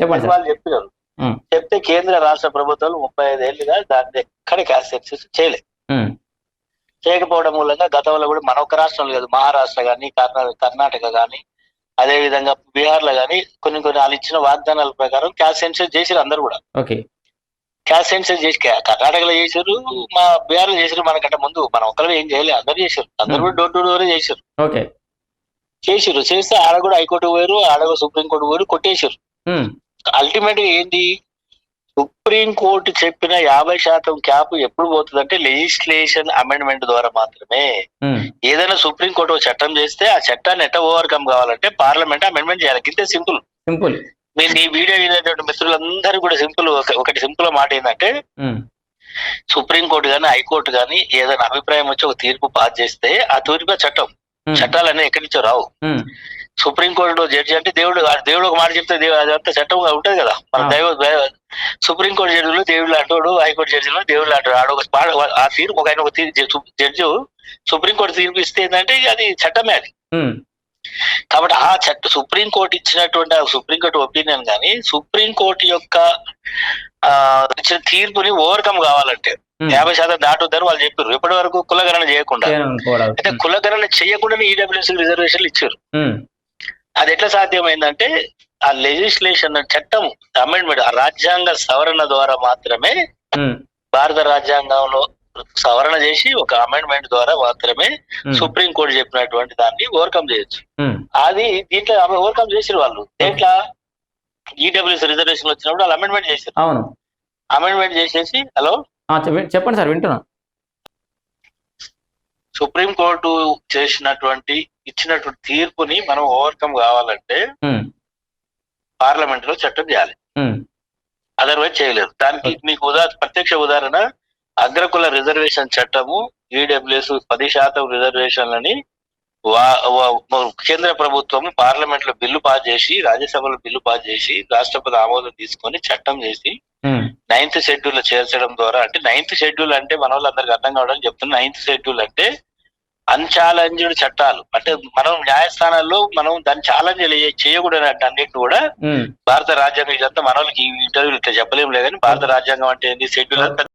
చెప్పండి. వాళ్ళు చెప్పినారు. చెప్తే కేంద్ర రాష్ట్ర ప్రభుత్వాలు ముప్పై ఐదేళ్ళుగా దాన్ని ఎక్కడ క్యాస్ట్ సెన్సెస్ చేయలేదు చేయకపోవడం మూలంగా గతంలో కూడా మన ఒక్క రాష్ట్రంలో లేదు. మహారాష్ట్ర కానీ కర్ణాటక కానీ అదే విధంగా బీహార్లో కానీ కొన్ని కొన్ని వాళ్ళు ఇచ్చిన వాగ్దానాల ప్రకారం క్యాస్ట్ సెన్సెస్ చేసిరు అందరు కూడా. ఓకే. క్యాస్ట్ సెన్సెస్ చేసి కర్ణాటకలో చేశారు మా బీహార్లో చేశారు మనకంటే ముందు. మనం ఒక్కరు ఏం చేయలేదు అందరు చేశారు అందరు కూడా డోర్ టు డోర్ చేశారు ఓకే. చేసిరు చేస్తే ఆడ కూడా హైకోర్టు పోయారు ఆడ కూడా సుప్రీం కోర్టు పోయారు కొట్టేశారు అల్టిమేట్గా ఏంటి సుప్రీం కోర్టు చెప్పిన యాభై శాతం క్యాప్ ఎప్పుడు పోతుందంటే లెజిస్లేషన్ అమెండ్మెంట్ ద్వారా మాత్రమే. ఏదైనా సుప్రీం కోర్టు ఒక చట్టం చేస్తే ఆ చట్టాన్ని ఎట్లా ఓవర్కమ్ కావాలంటే పార్లమెంట్ అమెండ్మెంట్ చేయాలి. ఇంతే సింపుల్. సింపుల్. మీరు నీ వీడియో వినేటువంటి మిత్రులందరూ కూడా సింపుల్ ఒకటి సింపుల్ మాట ఏంటంటే సుప్రీం కోర్టు కానీ హైకోర్టు కానీ ఏదైనా అభిప్రాయం వచ్చి ఒక తీర్పు పాస్ చేస్తే ఆ తీర్పు చట్టం. ఉమ్, చట్టాలన్నీ ఎక్కడి నుంచో రావు. ఉమ్, సుప్రీం కోర్టు జడ్జి అంటే దేవుడు దేవుడు ఒక మాట చెప్తే దేవుడు అదంతా చట్టం ఉంటది కదా. మన. దైవ దైవ- సుప్రీం కోర్టు జడ్జిలు దేవుళ్ళు అంటాడు హైకోర్టు జడ్జిలు దేవుళ్ళు అంటాడు. ఆడ ఒక ఆ తీర్పు ఒక ఆయన ఒక జడ్జి సుప్రీం కోర్టు తీర్పు ఇస్తే ఏంటంటే అది చట్టమే అది. కాబట్టి ఆ చట్ట సుప్రీం కోర్టు ఇచ్చినటువంటి ఆ సుప్రీం కోర్టు ఒపీనియన్ కానీ సుప్రీం కోర్టు యొక్క ఆ ఇచ్చిన తీర్పుని ఓవర్కమ్ కావాలంటే. యాభై శాతం దాటుతారు వాళ్ళు చెప్పారు ఇప్పటి వరకు కులగణన చేయకుండా. అయితే కులగణన చేయకుండానే ఈడబ్ల్యూఎస్ రిజర్వేషన్లు ఇచ్చారు. అది ఎట్లా సాధ్యమైందంటే ఆ లెజిస్లేషన్ చట్టం అమెండ్మెంట్ ఆ రాజ్యాంగ సవరణ ద్వారా మాత్రమే భారత రాజ్యాంగంలో సవరణ చేసి ఒక అమెండ్మెంట్ ద్వారా మాత్రమే సుప్రీం కోర్టు చెప్పినటువంటి దాన్ని ఓవర్కమ్ చేయొచ్చు. అది దీంట్లో ఓవర్కమ్ చేసిన వాళ్ళు. దేంట్లో? ఈడబ్ల్యూఎస్ రిజర్వేషన్ వచ్చినప్పుడు వాళ్ళు అమెండ్మెంట్ చేశారు అవును. అమెండ్మెంట్ చేసేసి హలో? చెప్పండి సార్ వింటున్నా. సుప్రీం కోర్టు చేసినటువంటి ఇచ్చినటువంటి తీర్పుని మనం ఓవర్కమ్ కావాలంటే పార్లమెంట్లో చట్టం చేయాలి. అదర్వైజ్ చేయలేరు దానికి మీకు ఉదా ప్రత్యక్ష ఉదాహరణ అగ్రకుల రిజర్వేషన్ చట్టము ఈడబ్ల్యూఎస్ పది శాతం రిజర్వేషన్లని కేంద్ర ప్రభుత్వం పార్లమెంట్లో బిల్లు పాస్ చేసి రాజ్యసభలో బిల్లు పాస్ చేసి రాష్ట్రపతి ఆమోదం తీసుకొని చట్టం చేసి నైన్త్ షెడ్యూల్లో చేర్చడం ద్వారా అంటే నైన్త్ షెడ్యూల్ అంటే మన వాళ్ళందరికీ అర్థం కావడానికి చెప్తున్నా నైన్త్ షెడ్యూల్ అంటే అన్ఛాలెంజ్డ్ చట్టాలు. అంటే మనం న్యాయస్థానాల్లో మనం దాన్ని ఛాలెంజ్ చేయకూడదు అంటే అన్నిటిని కూడా భారత రాజ్యాంగం ఇదంతా మన వాళ్ళకి ఈ ఇంటర్వ్యూలు ఇట్లా చెప్పలేము లేదని భారత రాజ్యాంగం అంటే ఏంది? షెడ్యూల్